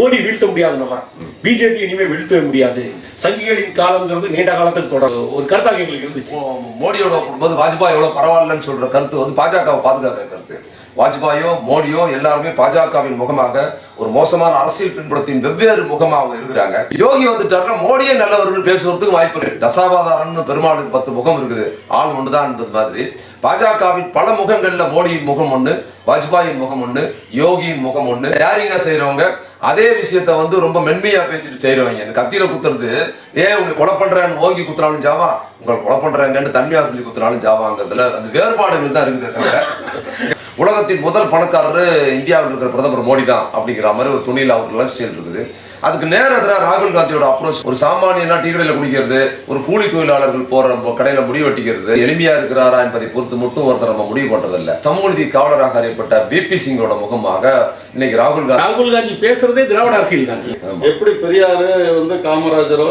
மோடி வீழ்த்த முடியாது நம்ம. பிஜேபி இனிமே வீழ்த்தவே முடியாது. சங்கிகளின் காலம்ங்கிறது நீண்ட காலத்துக்கு தொடர் ஒரு கருத்தாக எங்களுக்கு இருந்துச்சு மோடியோட போது வாஜ்பாய் எவ்வளவு பரவாயில்லன்னு சொல்ற கருத்து வந்து பாஜகவை பாதுகாக்கிற கருத்து. வாஜ்பாயோ மோடியோ எல்லாருமே பாஜகவின் முகமாக ஒரு மோசமான அரசியல் பின்புலத்தின் வெவ்வேறு முகமாக இருக்கிறாங்க. யோகி வந்துட்டாருன்னா மோடியே நல்லவர்கள் பேசுவதற்கு வாய்ப்பு இருக்கு. தசாவதாரம்னு பெருமாளுக்கு பத்து முகம் இருக்குது. ஆள் ஒன்றுதான்ன்றது மாதிரி. பாஜகவின் பல முகங்கள்ல மோடியின் முகம் ஒண்ணு வாஜ்பாயின் முகம் ஒண்ணு யோகியின் முகம் ஒண்ணு. யாரிங்க செய்யறவங்க அதே விஷயத்த வந்து ரொம்ப மென்மையா பேசிட்டு செய்யறவங்க எனக்கு கத்தியில குத்துறது ஏன் உங்களை கொலை பண்றேன்னு ஓங்கி குத்துறாலும் ஜாவா. உங்களை கொலை பண்றாங்கன்னு தன்மையா சொல்லி குத்துறாலும் ஜாவாங்கிறதுல அந்த வேறுபாடுகள் தான் இருக்குது உலக உலகத்தின் முதல் பணக்காரரு இந்தியாவில் இருக்கிற பிரதமர் மோடி தான் அப்படிங்கிற மாதிரி ஒரு துணியில் அவர் லைஃப் ஸ்டைல் இருக்குது. அதுக்கு நேர எதிராக ராகுல் காந்தியோட அப்ரோச் ஒரு சாமானியனா டீ கடையில் குடிக்கிறது ஒரு கூலி தொழிலாளர்கள் போற கடையில முடி வெட்டிக்கிறது எளிமையா இருக்கிறாரா என்பதை பொறுத்து மட்டும் ஒருத்தர் நம்ம முடிவு பண்றதில்ல. சமூக நீதி காவலராக அறியப்பட்ட விபி சிங்கோட முகமாக இன்னைக்கு ராகுல் காந்தி ராகுல் காந்தி பேசுறதே திராவிட அரசியல் தான். எப்படி பெரியாரு வந்து காமராஜரோ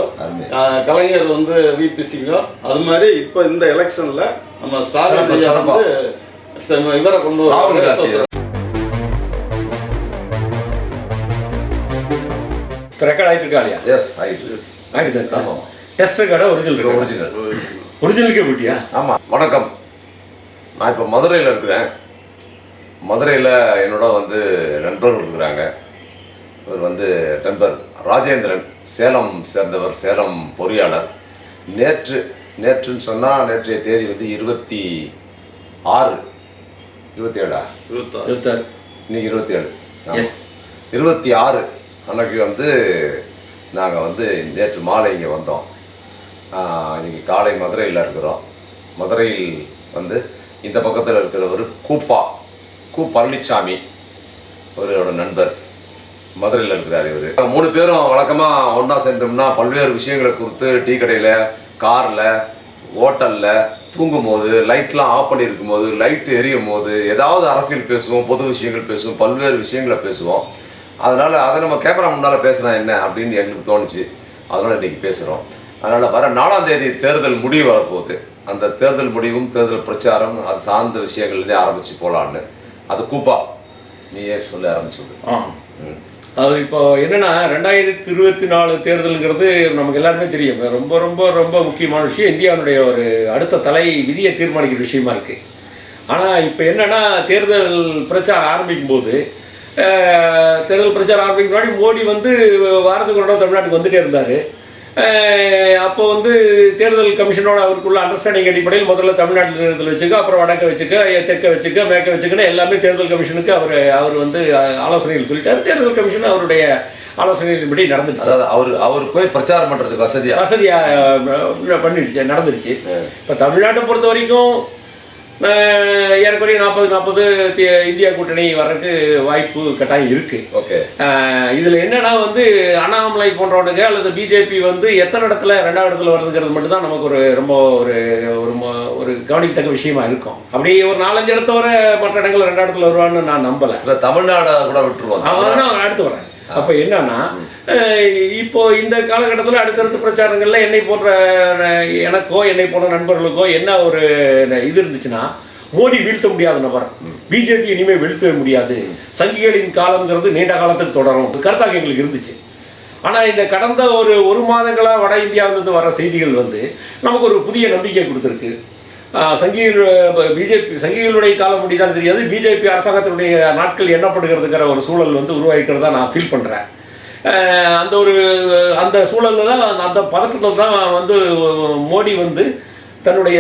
கலைஞர் வந்து விபி சிங்கோ அது மாதிரி இப்போ இந்த எலெக்ஷன்ல நம்ம ஸ்டாலின். வந்து இவரை கொண்டு ராகுல் ரெக்கார்ட் ஆயிட்டு இருக்கா இல்லையா? எஸ் ஆயிட்டு ஆயிட்டு ஆமா. டெஸ்ட் ரெக்கார்டா ஒரிஜினல் ஒரிஜினல் ஒரிஜினலுக்கே போட்டியா ஆமா. வணக்கம். நான் இப்போ மதுரையில் இருக்கிறேன். மதுரையில் என்னோட வந்து நண்பர்கள் இருக்கிறாங்க. இவர் வந்து நண்பர் ராஜேந்திரன் சேலம் சேர்ந்தவர் சேலம் பொறியாளர். நேற்று நேற்றுன்னு சொன்னால் நேற்றைய தேதி வந்து இருபத்தி ஆறு இருபத்தி ஏழா இருபத்தாறு. இருபத்தாறு. இன்னைக்கு இருபத்தி ஏழு எஸ் இருபத்தி ஆறு அன்னைக்கு வந்து நாங்கள் வந்து நேற்று மாலை இங்கே வந்தோம். ஆஹ் இன்னைக்கு காலை மதுரையில் இருக்கிறோம். மதுரையில் வந்து இந்த பக்கத்தில் இருக்கிறவர் கூப்பா கு பழனிசாமி அவரோட நண்பர். மதுரையில் இருக்கிறார் இவர். மூணு பேரும் வழக்கமாக ஒன்றா சேர்ந்தோம்னா பல்வேறு விஷயங்களை குறித்து டீ கடையில் காரில் ஹோட்டலில் தூங்கும் போது லைட்லாம் ஆஃப் பண்ணியிருக்கும் போது லைட் எரியும் போது ஏதாவது அரசியல் பேசுவோம் பொது விஷயங்கள் பேசுவோம் பல்வேறு விஷயங்களை பேசுவோம். அதனால் அதை நம்ம கேமரா முன்னால் பேசுனா என்ன அப்படின்னு எங்களுக்கு தோணுச்சு. அதனால் இன்றைக்கி பேசுகிறோம் அதனால் வர நாலாம் தேதி தேர்தல் முடிவு வரப்போகுது. அந்த தேர்தல் முடிவும் தேர்தல் பிரச்சாரம் அது சார்ந்த விஷயங்கள்லேருந்தே ஆரம்பித்து போகலான்னு அது கூப்பா. நீயே சொல்ல ஆரம்பிச்சு ஆ. ம். அது இப்போ என்னென்னா ரெண்டாயிரத்தி இருபத்தி நாலு தேர்தலுங்கிறது நமக்கு எல்லாருமே தெரியும். ரொம்ப ரொம்ப ரொம்ப முக்கியமான விஷயம். இந்தியாவுடைய ஒரு அடுத்த தலை விதியை தீர்மானிக்கிற விஷயமா இருக்குது ஆனால் இப்போ என்னென்னா தேர்தல் பிரச்சாரம் ஆரம்பிக்கும் போது தேர்தல் பிரச்சாரம் ஆரம்பிக்கும் முன்னாடி மோடி வந்து வாரத்துக்கு ஒரு தடவை தமிழ்நாட்டுக்கு வந்துட்டே இருந்தார். அப்போ வந்து தேர்தல் கமிஷனோட அவருக்குள்ள அண்டர்ஸ்டாண்டிங் அடிப்படையில் முதல்ல தமிழ்நாட்டில் தேர்தல் வச்சுக்க அப்புறம் வடக்க வச்சுக்க தெற்க வச்சுக்க மேற்க வச்சுக்கன்னு எல்லாமே தேர்தல் கமிஷனுக்கு அவர் அவர் வந்து ஆலோசனைகள் சொல்லிட்டாரு. தேர்தல் கமிஷன் அவருடைய ஆலோசனைகளின்படி நடந்துச்சு அதாவது அவர் அவர் போய் பிரச்சாரம் பண்ணுறதுக்கு வசதியா? வசதியா அஹ், பண்ணிடுச்சு நடந்துருச்சு இப்போ தமிழ்நாட்டை பொறுத்த வரைக்கும் ஏறக்குறைய நாற்பது நாற்பது இந்தியா கூட்டணி வர்றதுக்கு வாய்ப்பு கட்டாயம் இருக்குது ஓகே. இதுல என்னன்னா வந்து அண்ணாமலை போன்றவனுங்க அல்லது பிஜேபி வந்து எத்தனை இடத்துல ரெண்டாவது இடத்துல வருதுங்கிறது மட்டும்தான் நமக்கு ஒரு ரொம்ப ஒரு ஒரு ஒரு கவனிக்கத்தக்க விஷயமா இருக்கும். அப்படி ஒரு நாலஞ்சு இடத்த வர மற்ற இடங்கள் ரெண்டாவது இடத்துல வருவான்னு நான் நம்பல. இப்போ தமிழ்நாடை கூட விட்டுருவோம். அடுத்து வரேன். அப்ப என்னன்னா இப்போ இந்த காலகட்டத்தில் அடுத்தடுத்த பிரச்சாரங்கள்ல என்னை போன்ற எனக்கோ என்னை போன்ற நண்பர்களுக்கோ என்ன ஒரு இது இருந்துச்சுன்னா மோடி வீழ்த்த முடியாத நபர். பிஜேபி இனிமே வீழ்த்தவே முடியாது. சங்கிகளின் காலம்ங்கிறது நீண்ட காலத்துக்கு தொடரும். கருத்தாக எங்களுக்கு இருந்துச்சு. ஆனா இந்த கடந்த ஒரு ஒரு மாதங்களா வட இந்தியாவிலிருந்து வர செய்திகள் வந்து நமக்கு ஒரு புதிய நம்பிக்கை கொடுத்துருக்கு. சங்கிகள் பிஜேபி சங்கிகளுடைய காலம் தான் தெரியாது. பிஜேபி அரசாங்கத்தினுடைய நாட்கள் எண்ணப்படுகிறதுங்கிற ஒரு சூழல் வந்து உருவாகிக்கிறதா நான் ஃபீல் பண்ணுறேன் அந்த ஒரு அந்த சூழலில் தான் அந்த- அந்த பதட்டத்தில் தான் வந்து மோடி வந்து தன்னுடைய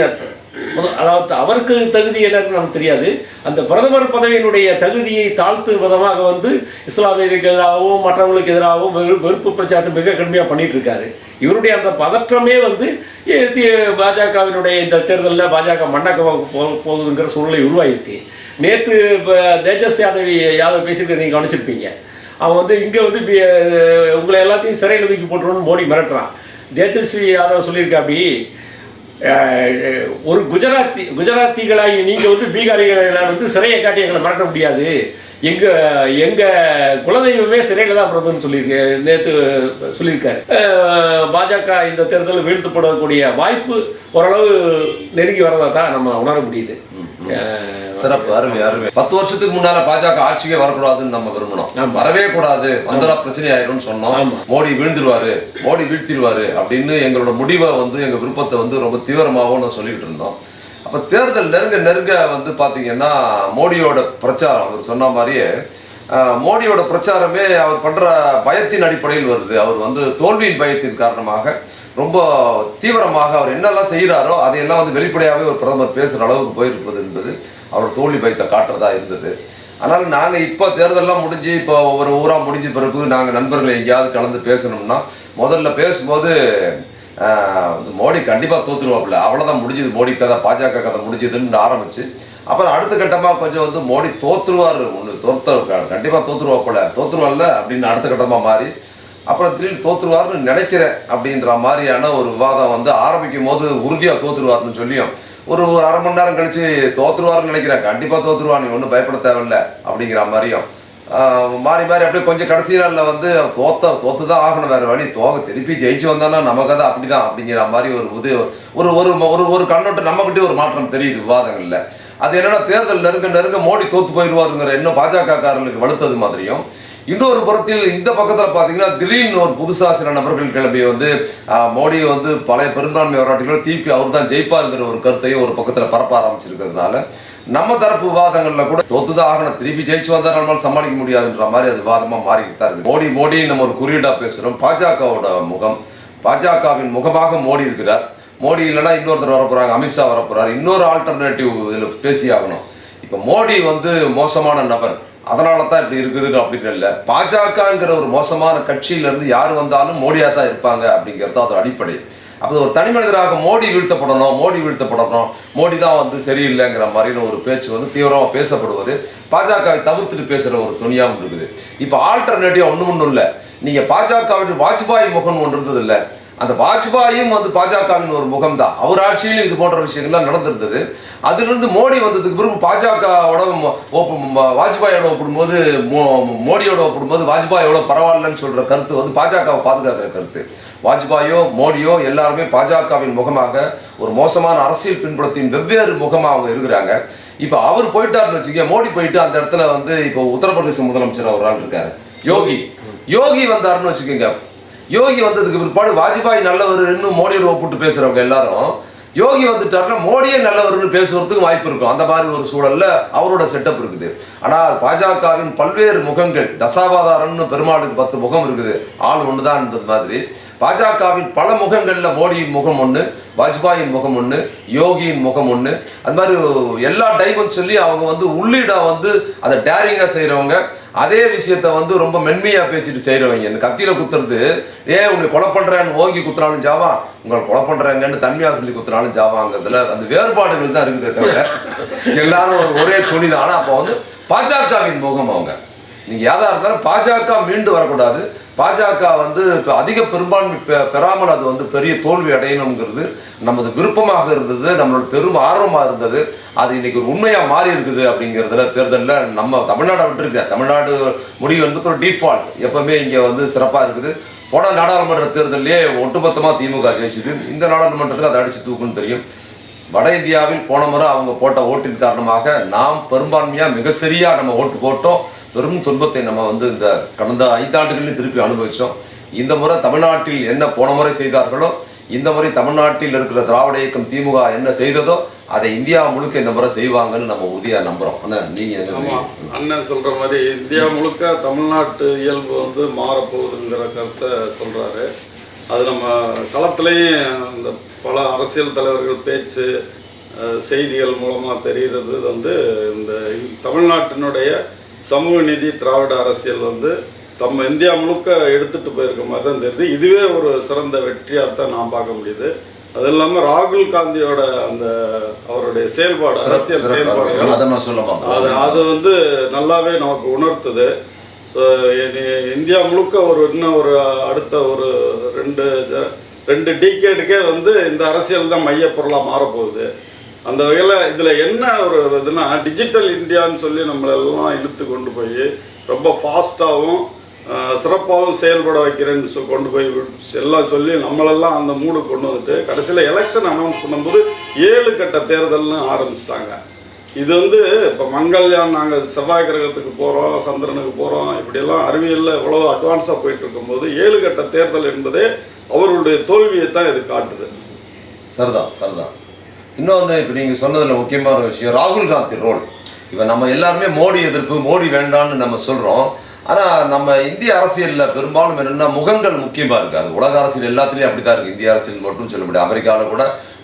அதாவது அவருக்கு தகுதி என்னன்னு நமக்கு தெரியாது. அந்த பிரதமர் பதவியினுடைய தகுதியை தாழ்த்தும் விதமாக வந்து இஸ்லாமியர்களுக்கு எதிராகவும் மற்றவங்களுக்கு எதிராகவும் வெறுப்பு பிரச்சாரத்தை மிக கடுமையாக பண்ணிட்டு இருக்காரு இவருடைய அந்த பதற்றமே வந்து பாஜகவினுடைய இந்த தேர்தலில் பாஜக மண்டக்க போகுதுங்கிற சூழ்நிலை உருவாகிருக்கு நேற்று தேஜஸ் யாதவ் யாதவ் பேசியிருக்க நீங்கள் கவனிச்சிருப்பீங்க. அவன் வந்து இங்கே வந்து உங்களை எல்லாத்தையும் சிறையில் தூக்கி போட்டுருன்னு மோடி மிரட்டுறான். தேஜஸ்வி யாதவ் சொல்லியிருக்கா அப்படி ஒரு குஜராத்தி குஜராத்திகளாகி நீங்கள் வந்து பீகாரிகளை வந்து சிறையை காட்டி எங்களை மிரட்ட முடியாது எங்கள் எங்கள் குலதெய்வமே சிறையில் தான் பிறந்ததுன்னு சொல்லியிருக்கு நேற்று சொல்லியிருக்காரு பாஜக இந்த தேர்தலில் வீழ்த்தப்படக்கூடிய வாய்ப்பு ஓரளவு நெருங்கி வரதா தான் நம்ம உணர முடியுது ம். சிறப்பு அருமை அருமை. பத்து வருஷத்துக்கு முன்னால பாஜக ஆட்சிக்கே வரக்கூடாதுன்னு நம்ம விரும்பணும். ஆமா. வரவே கூடாது. வந்தா பிரச்சனை ஆயிடும்னு சொன்னோம். மோடி வீழ்ந்துருவாரு. மோடி வீழ்த்திடுவாரு அப்படின்னு எங்களோட முடிவை வந்து எங்க விருப்பத்தை வந்து ரொம்ப தீவிரமாகவும் நான் சொல்லிட்டு இருந்தோம். அப்ப தேர்தல் நெருங்க நெருங்க வந்து பாத்தீங்கன்னா மோடியோட பிரச்சாரம் அவர் சொன்ன மாதிரியே மோடியோட பிரச்சாரமே அவர் பண்ற பயத்தின் அடிப்படையில் வருது. அவர் வந்து தோல்வியின் பயத்தின் காரணமாக ரொம்ப தீவிரமாக அவர் என்னெல்லாம் செய்கிறாரோ அதையெல்லாம் வந்து வெளிப்படையாகவே ஒரு பிரதமர் பேசுகிற அளவுக்கு போயிருப்பது என்பது அவர் தோல்வி பயத்தை காட்டுறதா இருந்தது. அதனால் நாங்கள் இப்போ தேர்தலெலாம் முடிஞ்சு இப்போ ஒவ்வொரு ஊராக முடிஞ்ச பிறகு நாங்கள் நண்பர்கள் எங்கேயாவது கலந்து பேசணும்னா முதல்ல பேசும்போது இந்த மோடி கண்டிப்பாக தோத்துருவாப்புல. அவ்வளோதான் முடிஞ்சது. மோடி கதை பாஜக கதை முடிஞ்சதுன்னு ஆரம்பிச்சு அப்புறம் அடுத்த கட்டமாக கொஞ்சம் வந்து மோடி தோத்துருவார். ஒன்று தோத்த கண்டிப்பாக தோத்துருவாப்புல. தோத்துருவான்ல அப்படின்னு அடுத்த கட்டமாக மாறி அப்புறம் திடீர்னு தோத்துருவார்னு நினைக்கிறேன் அப்படின்ற மாதிரியான ஒரு விவாதம் வந்து ஆரம்பிக்கும் போது உறுதியாக தோத்துருவார்னு சொல்லியும் ஒரு ஒரு அரை மணி நேரம் கழிச்சு தோத்துருவார்னு நினைக்கிறேன். கண்டிப்பாக தோத்துருவார் நீ ஒன்றும் பயப்பட தேவையில்ல அப்படிங்கிற மாதிரியும். மாறி மாறி அப்படியே கொஞ்சம் கடைசி நாளில் வந்து தோத்த தோத்து தான் ஆகணும் வேறு வழி. தோக திருப்பி ஜெயிச்சு வந்தானா நம்ம கதை அப்படிதான் அப்படிங்கிற மாதிரி ஒரு புது ஒரு ஒரு ஒரு ஒரு கண்ணோட்டம் நம்மகிட்டே ஒரு மாற்றம் தெரியுது விவாதங்களில். அது என்னென்னா தேர்தல் நெருங்க நெருங்க மோடி தோத்து போயிடுவாருங்கிற இன்னும் பாஜக காரர்களுக்கு வலுத்தது மாதிரியும் இன்னொரு புறத்தில் இந்த பக்கத்தில் பார்த்தீங்கன்னா திடீர்னு ஒரு புதுசாக சில நபர்கள் கிளம்பி வந்து மோடி வந்து பழைய பெரும்பான்மை போராட்டிகளோ திருப்பி அவர் தான் ஜெயிப்பாருங்கிற ஒரு கருத்தையும் ஒரு பக்கத்தில் பரப்ப ஆரம்பிச்சிருக்கிறதுனால நம்ம தரப்பு விவாதங்களில் கூட தோத்துதான் ஆகணும். திருப்பி ஜெயிச்சு வந்தால் நம்மளால் சமாளிக்க முடியாதுன்ற மாதிரி அது விவாதமாக மாறிக்கிட்டு தான் இருக்குது மோடி மோடி நம்ம ஒரு குறியீடாக பேசுகிறோம் பாஜகவோட முகம் பாஜகவின் முகமாக மோடி இருக்கிறார். மோடி இல்லைன்னா இன்னொருத்தர் வர அமித்ஷா வர இன்னொரு ஆல்டர்னேட்டிவ் இதில் பேசி ஆகணும் இப்போ மோடி வந்து மோசமான நபர். அதனால தான் இப்படி இருக்குது அப்படின்னு இல்லை. பாஜகங்கிற ஒரு மோசமான கட்சியில இருந்து யார் வந்தாலும் மோடியாக தான் இருப்பாங்க அப்படிங்கிறது அதோட அடிப்படை. அப்போ ஒரு தனி மனிதராக மோடி வீழ்த்தப்படணும் மோடி வீழ்த்தப்படணும் மோடி தான் வந்து சரியில்லைங்கிற மாதிரின ஒரு பேச்சு வந்து தீவிரமாக பேசப்படுவது பாஜகவை தவிர்த்துட்டு பேசுகிற ஒரு துணியாகவும் இருக்குது. இப்போ ஆல்டர்னேட்டிவ் ஒன்றும் ஒன்றும் இல்லை. நீங்க பாஜகவின் வாஜ்பாய் முகம் ஒன்று இருந்தது இல்லை. அந்த வாஜ்பாயும் வந்து பாஜகவின் ஒரு முகம் தான் அவர் ஆட்சியிலும் இது போன்ற விஷயங்கள்லாம் நடந்திருந்தது. அதிலிருந்து மோடி வந்ததுக்கு பிறகு பாஜகவோட வாஜ்பாயோட ஒப்பிடும்போது மோ- மோடியோட ஒப்பிடும்போது வாஜ்பாயோட பரவாயில்லன்னு சொல்ற கருத்து வந்து பாஜகவை பாதுகாக்கிற கருத்து. வாஜ்பாயோ மோடியோ எல்லாருமே பாஜகவின் முகமாக ஒரு மோசமான அரசியல் பின்புலத்தின் வெவ்வேறு முகமாக அவங்க இருக்கிறாங்க. இப்போ அவர் போயிட்டாருன்னு வச்சுக்க மோடி போயிட்டு அந்த இடத்துல வந்து இப்போ உத்தரப்பிரதேச முதலமைச்சர் ஒரு ஆள் இருக்காரு யோகி. யோகி வந்தாருன்னு வச்சுக்கோங்க யோகி வந்ததுக்கு பிற்பாடு வாஜ்பாய் நல்லவர் இன்னும் மோடியோட ஒப்பிட்டு பேசுறவங்க எல்லாரும் யோகி வந்துட்டாருன்னா மோடியே நல்லவர்னு பேசுவதுக்கு வாய்ப்பு இருக்கும். அந்த மாதிரி ஒரு சூழல்ல அவரோட செட்டப் இருக்குது. ஆனால் பாஜகவின் பல்வேறு முகங்கள் தசாவதாரம்னு பெருமாளுக்கு பத்து முகம் இருக்குது. ஆள் ஒண்ணுதான் என்பது மாதிரி. பாஜகவின் பல முகங்களில் மோடியின் முகம் ஒன்று வாஜ்பாயின் முகம் ஒன்று யோகியின் முகம் ஒன்று அது மாதிரி எல்லா டைமென்ஷன்லி அவங்க வந்து உள்ளீடாக வந்து அதை டேரிங்காக செய்கிறவங்க அதே விஷயத்த வந்து ரொம்ப மென்மையாக பேசிட்டு செய்கிறவங்க இந்த கத்தியில் குத்துறது ஏன் உங்களை கொலை பண்ணுறேன்னு ஓங்கி குத்துறாலும் ஜாவா உங்களை கொலை பண்ணுறாங்கன்னு தன்மையாக சொல்லி குத்துறாலும் ஜாவாங்கிறதுல அந்த வேறுபாடுகள் தான் இருக்குது தவிர எல்லாரும் ஒரு ஒரே துணி தான் ஆனால் அப்போ வந்து பாஜகவின் முகம் அவங்க. நீங்க யாராக இருந்தாலும் பாஜக மீண்டு வரக்கூடாது. பாஜக வந்து இப்போ அதிக பெரும்பான்மை பெ- பெறாமல் அது வந்து பெரிய தோல்வி அடையணுங்கிறது நமது விருப்பமாக இருந்தது நம்மளோட பெரும் ஆர்வமாக இருந்தது. அது இன்னைக்கு ஒரு உண்மையாக மாறி இருக்குது அப்படிங்கிறதுல தேர்தலில் நம்ம தமிழ்நாடை விட்டுருக்க தமிழ்நாடு முடிவு என்பது ஒரு டிஃபால்ட் எப்பவுமே இங்கே வந்து சிறப்பாக இருக்குது. போன நாடாளுமன்ற தேர்தலே ஒட்டுமொத்தமாக திமுக ஜெயிச்சுது. இந்த நாடாளுமன்றத்தில் அதை அடிச்சு தூக்குன்னு தெரியும். வட இந்தியாவில் போன முறை அவங்க போட்ட ஓட்டின் காரணமாக நாம் பெரும்பான்மையாக மிக சரியாக நம்ம ஓட்டு போட்டோம். பெரும் துன்பத்தை நம்ம வந்து இந்த கடந்த ஐந்தாண்டுகளிலும் திருப்பி அனுபவிச்சோம். இந்த முறை தமிழ்நாட்டில் என்ன போன முறை செய்தார்களோ இந்த முறை தமிழ்நாட்டில் இருக்கிற திராவிட இயக்கம் திமுக என்ன செய்ததோ அதை இந்தியா முழுக்க இந்த முறை செய்வாங்கன்னு நம்ம உறுதியா நம்புறோம். அண்ணா நீங்க என்ன ஆமா நினைக்கிறீங்க? அண்ணன் சொல்ற மாதிரி இந்தியா முழுக்க தமிழ்நாட்டு இயல்பு வந்து மாறப்போகுதுங்கிற கருத்தை சொல்றாரு. அது நம்ம களத்திலையும் இந்த பல அரசியல் தலைவர்கள் பேச்சு செய்திகள் மூலமா தெரிகிறது வந்து இந்த தமிழ்நாட்டினுடைய சமூக நீதி திராவிட அரசியல் வந்து நம்ம இந்தியா முழுக்க எடுத்துட்டு போயிருக்க மாதிரி தான் தெரியுது. இதுவே ஒரு சிறந்த வெற்றியாக தான் நான் பார்க்க முடியுது. அது இல்லாமல் ராகுல் காந்தியோட அந்த அவருடைய செயல்பாடு அரசியல். செயல்பாடுகள் அதை அது வந்து நல்லாவே நமக்கு உணர்த்துது. ஸோ இந்தியா முழுக்க ஒரு இன்னும் ஒரு அடுத்த ஒரு ரெண்டு ரெண்டு டீகேடுக்கே வந்து இந்த அரசியல் தான் மையப்பொருளாக மாறப்போகுது. அந்த வகையில் இதில் என்ன ஒரு இதுனா டிஜிட்டல் இந்தியான்னு சொல்லி நம்மளெல்லாம் இழுத்து கொண்டு போய் ரொம்ப ஃபாஸ்ட்டாகவும் சிறப்பாகவும் செயல்பட வைக்கிறேன்னு சொ கொண்டு போய் எல்லாம் சொல்லி நம்மளெல்லாம் அந்த மூடு கொண்டு வந்துட்டு கடைசியில் எலெக்ஷன் அனௌன்ஸ் பண்ணும்போது ஏழு கட்ட தேர்தல்னு ஆரம்பிச்சிட்டாங்க. இது வந்து இப்போ மங்கள்யான் நாங்கள் செவ்வாய் கிரகத்துக்கு போகிறோம் சந்திரனுக்கு போகிறோம் இப்படியெல்லாம் அறிவியலில் இவ்வளோ அட்வான்ஸாக போயிட்டு இருக்கும்போது ஏழு கட்ட தேர்தல் என்பதே அவர்களுடைய தோல்வியை தான் இது காட்டுது. சரிதான் சரிதான். இன்னொன்று இப்போ நீங்கள் சொன்னதில் முக்கியமான விஷயம் ராகுல் காந்தி ரோல் இப்போ நம்ம எல்லாருமே மோடி எதிர்ப்பு மோடி வேண்டான்னு நம்ம சொல்கிறோம் ஆனால் நம்ம இந்திய அரசியலில் பெரும்பாலும் என்னென்னா முகங்கள் முக்கியமாக இருக்குது அது உலக அரசியல் எல்லாத்துலேயும் அப்படி தான் இருக்குது இந்திய அரசியல் மட்டும் சொல்ல முடியாது. அமெரிக்காவில் கூட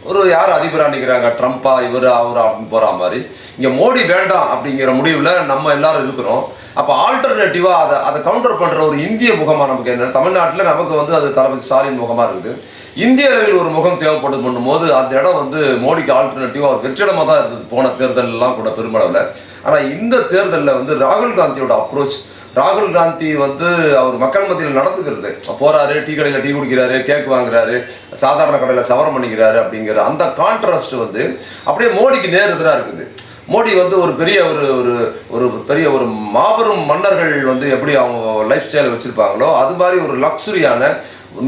ஒரு யார் அதிபராக நிற்கிறாங்க ட்ரம்ப்பா இவர் அவர் அப்படின்னு போகிற மாதிரி. இங்கே மோடி வேண்டாம் அப்படிங்கிற முடிவில் நம்ம எல்லாரும் இருக்கிறோம். அப்போ ஆல்டர்னேட்டிவாக அதை அதை கவுண்டர் பண்ணுற ஒரு இந்திய முகமாக நமக்கு என்ன? தமிழ்நாட்டில் நமக்கு வந்து அது தளபதி ஸ்டாலின் முகமாக இருக்குது இந்திய அளவில் ஒரு முகம் தேவைப்படுது பண்ணும்போது அந்த இடம் வந்து மோடிக்கு ஆல்டர்னேட்டிவாக ஒரு வெற்றிடமாக தான் இருந்தது போன தேர்தலெல்லாம் கூட பெருமளவில். ஆனால் இந்த தேர்தலில் வந்து ராகுல் காந்தியோட அப்ரோச் ராகுல் காந்தி வந்து அவர் மக்கள் மத்தியில் நடந்துக்கிறது. போறாரு டீ கடையில் டீ குடிக்கிறாரு கேக் வாங்குறாரு சாதாரண கடையில் சவரம் பண்ணிக்கிறாரு அப்படிங்கிற அந்த கான்ட்ராஸ்ட் வந்து அப்படியே மோடிக்கு நேர் எதிராக இருக்குது. மோடி வந்து ஒரு பெரிய ஒரு ஒரு ஒரு பெரிய ஒரு மாபெரும் மன்னர்கள் வந்து எப்படி அவங்க லைஃப் ஸ்டைலை வச்சுருப்பாங்களோ அது மாதிரி ஒரு லக்ஸுரியான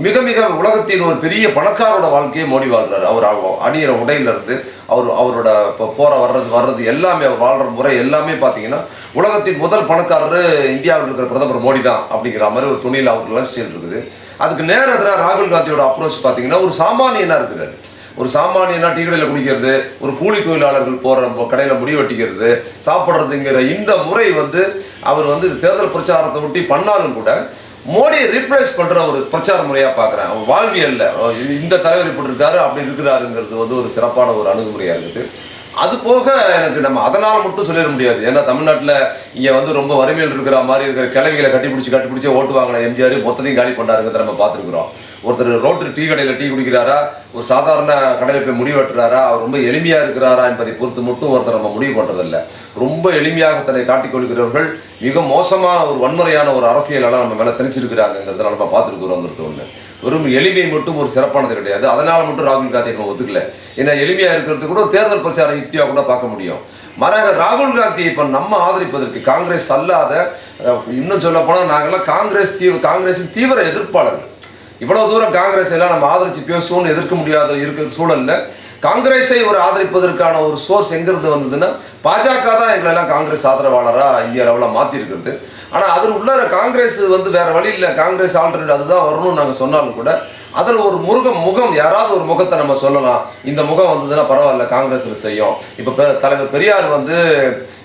மிக மிக உலகத்தின் ஒரு பெரிய பணக்காரோட வாழ்க்கையை மோடி வாழ்றாரு அவர் அணியிற உடையிலிருந்து அவர் அவரோட இப்போ போற வர்றது வர்றது எல்லாமே அவர் வாழ்ற முறை எல்லாமே பார்த்தீங்கன்னா உலகத்தின் முதல் பணக்காரர் இந்தியாவில் இருக்கிற பிரதமர் மோடி தான் அப்படிங்கிற மாதிரி ஒரு துணியில் அவர் லைஃப் ஸ்டைல் இருக்குது. அதுக்கு நேர எதிராக ராகுல் காந்தியோட அப்ரோச் பார்த்தீங்கன்னா ஒரு சாமானியனாக இருக்கிறாரு. ஒரு சாமானியனா டீ கடையில் குடிக்கிறது ஒரு கூலி தொழிலாளர்கள் போகிற கடையில் முடி வெட்டிக்கிறது சாப்பிட்றதுங்கிற இந்த முறை வந்து அவர் வந்து தேர்தல் பிரச்சாரத்தை ஒட்டி பண்ணாலும் கூட மோடியை ரீப்ளேஸ் பண்ற ஒரு பிரச்சார முறையா பார்க்குறேன். வாழ்வியல்ல இந்த தலைவர் இப்படி இருக்காரு அப்படி இருக்கிறாருங்கிறது வந்து ஒரு சிறப்பான ஒரு அணுகுமுறையா இருக்குது. அது போக எனக்கு நம்ம அதனால் மட்டும் சொல்லிட முடியாது. ஏன்னா தமிழ்நாட்டில் இங்கே வந்து ரொம்ப வறுமையில் இருக்கிற மாதிரி இருக்கிற கிழவிகளை கட்டிப்பிடிச்சி கட்டிப்பிடிச்சி ஓட்டு வாங்கின எம்ஜிஆர் மொத்தத்தையும் காலி பண்ணாருங்கிறத நம்ம பார்த்துருக்குறோம். ஒருத்தர் ரோட்டில் டீ கடையில் டீ குடிக்கிறாரா? ஒரு சாதாரண கடையில் போய் முடிவு வெட்டுறாரா? அவர் ரொம்ப எளிமையாக இருக்கிறாரா என்பதை பொறுத்து மட்டும் ஒருத்தர் நம்ம முடிவு பண்ணுறதில்ல ரொம்ப எளிமையாக தன்னை காட்டிக் கொள்கிறவர்கள் மிக மோசமான ஒரு வன்முறையான ஒரு அரசியலெல்லாம் நம்ம மேலே திணிச்சிருக்கிறாங்கிறத நம்ம பார்த்துருக்குறோங்கிறது ஒன்று வெறும் எளிமை மட்டும் ஒரு சிறப்பானது கிடையாது. அதனால் மட்டும் ராகுல் காந்தி நம்ம ஒத்துக்கல. ஏன்னா எளிமையாக இருக்கிறது கூட தேர்தல் பிரச்சார யுக்தியாக கூட பார்க்க முடியும். மாறாக ராகுல் காந்தி இப்போ நம்ம ஆதரிப்பதற்கு காங்கிரஸ் அல்லாத இன்னும் சொல்ல போனால் நாங்கள்லாம் காங்கிரஸ் தீவிர காங்கிரஸின் தீவிர எதிர்ப்பாளர்கள். இவ்வளவு தூரம் காங்கிரஸ் எல்லாம் நம்ம ஆதரிச்சு பேசுவோம்னு எதிர்க்க முடியாத இருக்கிற சூழல்ல காங்கிரஸை ஒரு ஆதரிப்பதற்கான ஒரு சோர்ஸ் எங்கிருந்து வந்ததுன்னா பாஜக தான் எங்களை எல்லாம் காங்கிரஸ் ஆதரவாளரா இந்திய அளவில் மாத்தி ஆனால் ஆனா அதில் உள்ள காங்கிரஸ் வந்து வேற வழி இல்லை. காங்கிரஸ் ஆல்டர்னேட் அதுதான் வரணும்னு நாங்க சொன்னாலும் கூட அதில் ஒரு முருகம் முகம் யாராவது ஒரு முகத்தை நம்ம சொல்லலாம். இந்த முகம் வந்ததுன்னா பரவாயில்ல காங்கிரஸில் செய்யும். இப்போ பெ- தலைவர் பெரியார் வந்து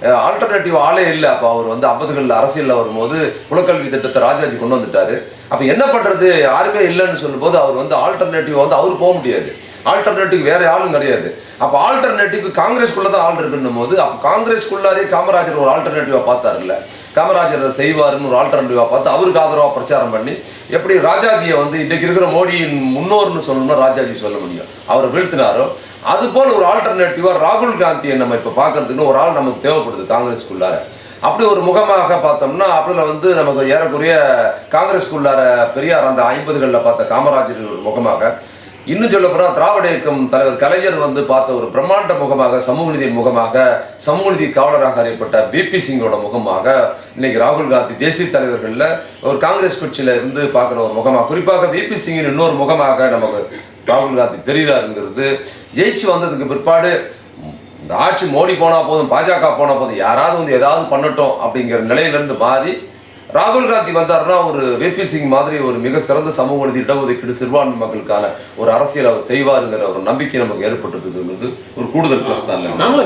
ஆல்டர்னேட்டிவ் ஆளே இல்லை. அப்போ அவர் வந்து ஐம்பதுகளில் அரசியலில் வரும்போது குலக்கல்வி திட்டத்தை ராஜாஜி கொண்டு வந்துட்டார். அப்போ என்ன பண்ணுறது யாருமே இல்லைன்னு சொல்லும்போது அவர் வந்து ஆல்டர்னேட்டிவ் வந்து அவர் போக முடியாது. ஆல்டர்னேட்டிவ் வேற யாரும் கிடையாது. அப்போ ஆல்டர்னேட்டிவ் காங்கிரஸ்குள்ள தான் ஆள் இருக்குன்னும் போது அப்போ காங்கிரஸ்குள்ளாரே காமராஜர் ஒரு ஆல்டர்னேட்டிவா பார்த்தாருல்ல. காமராஜர் அதை செய்வாருன்னு ஒரு ஆல்டர்னேட்டிவாக பார்த்து அவருக்கு ஆதரவாக பிரச்சாரம் பண்ணி எப்படி ராஜாஜியை வந்து இன்னைக்கு இருக்கிற மோடியின் முன்னோர்னு சொல்லணும்னா ராஜாஜி சொல்ல முடியும். அவரை வீழ்த்தினாரோ? அது போல ஒரு ஆல்டர்னேட்டிவாக ராகுல் காந்தியை நம்ம இப்போ பார்க்கறதுக்கு ஒரு ஆள் நமக்கு தேவைப்படுது காங்கிரஸ்க்குள்ளார. அப்படி ஒரு முகமாக பார்த்தோம்னா அதில் வந்து நமக்கு ஏறக்குறைய காங்கிரஸ்க்குள்ளார பெரியார் அந்த ஐம்பதுகளில் பார்த்த காமராஜர் ஒரு முகமாக இன்னும் சொல்ல போனால் திராவிட இயக்கம் தலைவர் கலைஞர் வந்து பார்த்த ஒரு பிரம்மாண்ட முகமாக சமூக நீதியின் முகமாக சமூக நீதி காவலராக அறியப்பட்ட விபி சிங்கோட முகமாக இன்னைக்கு ராகுல் காந்தி தேசிய தலைவர்களில் ஒரு காங்கிரஸ் கட்சியில இருந்து பார்க்குற ஒரு முகமாக குறிப்பாக விபி சிங்கின் இன்னொரு முகமாக நமக்கு ராகுல் காந்தி தெரிகிறாருங்கிறது. ஜெயிச்சு வந்ததுக்கு பிற்பாடு இந்த ஆட்சி மோடி போனா போதும் பாஜக போனா போதும் யாராவது வந்து ஏதாவது பண்ணட்டும் அப்படிங்கிற நிலையிலிருந்து மாறி ராகுல் காந்தி வந்தாருன்னா ஒரு விபி சிங் மாதிரி ஒரு மிக சிறந்த சமூக நீதி இடஒதுக்கீடு சிறுபான்மை மக்களுக்கான ஒரு அரசியல் அவர் செய்வாருங்கிற ஒரு நம்பிக்கை நமக்கு ஏற்பட்டதுங்கிறது ஒரு கூடுதல் பிளஸ் தான்? ஆமா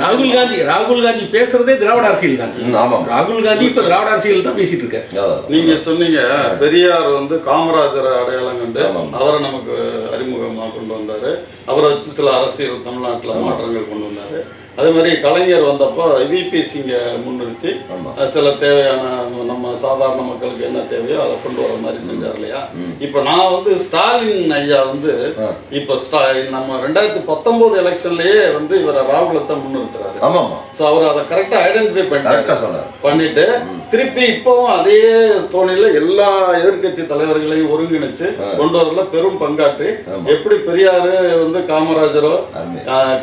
ராகுல் காந்தி ராகுல் காந்தி பேசுறதே திராவிட அரசியல் தான் ம், ஆமாம் ராகுல் காந்தி இப்ப திராவிட அரசியல் தான் பேசிட்டு இருக்காரு. நீங்க சொன்னீங்க பெரியார் வந்து காமராஜரை அடையாளம் கண்டு. அவரை நமக்கு அறிமுகமாக கொண்டு வந்தாரு அவரை வச்சு சில அரசியல் தமிழ்நாட்டுல. மாற்றங்கள் கொண்டு வந்தாரு அதே மாதிரி கலைஞர் வந்தப்போ விபி சிங்கை முன்னிறுத்தி ஆமா சில தேவையான நம்ம சாதாரண மக்களுக்கு என்ன தேவையோ அதை கொண்டு வர மாதிரி செஞ்சார் இல்லையா. இப்ப நான் வந்து ஸ்டாலின் ஐயா வந்து. இப்ப ஸ்டா நம்ம ரெண்டாயிரத்தி பத்தொன்பது எலெக்ஷன்லயே வந்து இவரை ராகுலத்தை முன்னிறுத்துறாரு ஸோ அவர் அதை கரெக்டா ஐடென்டிஃபை பண்ணிட்டாரு பண்ணிட்டு. திருப்பி இப்பவும் அதே தோணியில எல்லா எதிர்க்கட்சி தலைவர்களையும் ஒருங்கிணைச்சு. கொண்டு வரல பெரும் பங்காற்றி எப்படி பெரியாரு வந்து காமராஜரோ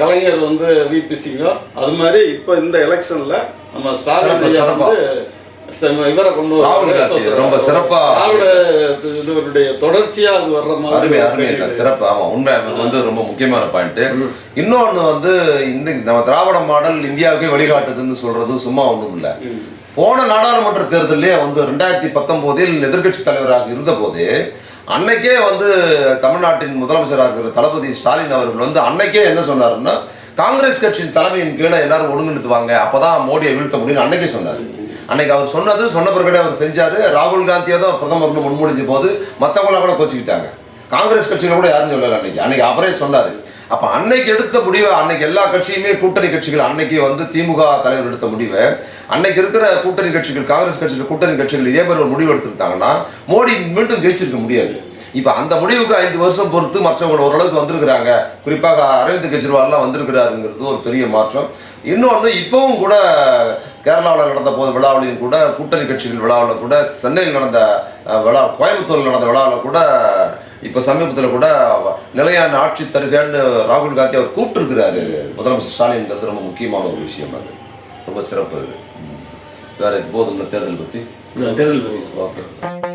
கலைஞர் வந்து விபி சிங்கோ அது மாதிரி இப்ப இந்த எலெக்ஷன்ல நம்ம ஸ்டாலின். வந்து இவரை கொண்டு So, ரொம்ப சிறப்பா இதனுடைய தொடர்ச்சியா அது வர்ற மாதிரி அருமை அருமை. சிறப்பு. ஆமா உண்மை வந்து ரொம்ப முக்கியமான பாயிண்ட் இன்னொன்னு வந்து இந்த நம்ம திராவிட மாடல் இந்தியாவுக்கே வழிகாட்டுதுன்னு சொல்றது சும்மா ஒண்ணும் இல்ல. போன நாடாளுமன்ற தேர்தலே வந்து ரெண்டாயிரத்தி பத்தொன்பதில் எதிர்க்கட்சி தலைவராக இருந்தபோது அன்னைக்கே வந்து தமிழ்நாட்டின் முதலமைச்சராக இருக்கிற தளபதி ஸ்டாலின் அவர்கள் வந்து அன்னைக்கே என்ன சொன்னாருன்னா காங்கிரஸ் கட்சியின் தலைமையின் கீழே எல்லாரும் ஒருங்கிணைத்து வாங்க அப்பதான் மோடியை வீழ்த்த முடியும்னு அன்னைக்கே சொன்னார். அன்னைக்கு அவர் சொன்னது சொன்ன பிறகு அவர் செஞ்சார். ராகுல் காந்தியை தான் பிரதமர்னு முன்மொழிஞ்ச போது மற்றவங்களாம் கூட கோச்சிக்கிட்டாங்க. காங்கிரஸ் கட்சியில கூட யாரும் சொல்லலை அன்னைக்கு. அன்னைக்கு அவரே சொன்னார். அப்போ அன்னைக்கு எடுத்த முடிவை அன்னைக்கு எல்லா கட்சியுமே கூட்டணி கட்சிகள் அன்னைக்கு வந்து திமுக தலைவர் எடுத்த முடிவை. அன்னைக்கு இருக்கிற கூட்டணி கட்சிகள் காங்கிரஸ் கட்சிகள் கூட்டணி கட்சிகள் இதே மாதிரி ஒரு முடிவு எடுத்திருந்தாங்கன்னா மோடி மீண்டும் ஜெயிச்சிருக்க முடியாது. இப்ப அந்த முடிவுக்கு ஐந்து வருஷம் பொறுத்து மற்றவங்க ஓரளவுக்கு வந்திருக்கிறாங்க. குறிப்பாக அரவிந்த் கெஜ்ரிவால்லாம் வந்திருக்கிறாருங்கிறது ஒரு பெரிய மாற்றம். இன்னொன்று இப்பவும் கூட கேரளாவில் நடந்த போது விழாவிலையும் கூட கூட்டணி கட்சிகள் விழாவில் கூட சென்னையில் நடந்த விழா கோயம்புத்தூரில் நடந்த விழாவில் கூட இப்போ சமீபத்தில் கூட நிலையான ஆட்சி தருகன்னு ராகுல் காந்தி அவர் கூப்பிட்டுருக்கிறாரு. முதலமைச்சர் ஸ்டாலின்ங்கிறது ரொம்ப முக்கியமான ஒரு விஷயம் அது. ரொம்ப சிறப்பு அது. வேற இது போதும் தேர்தல் பற்றி தேர்தல் பத்தி. ஓகே.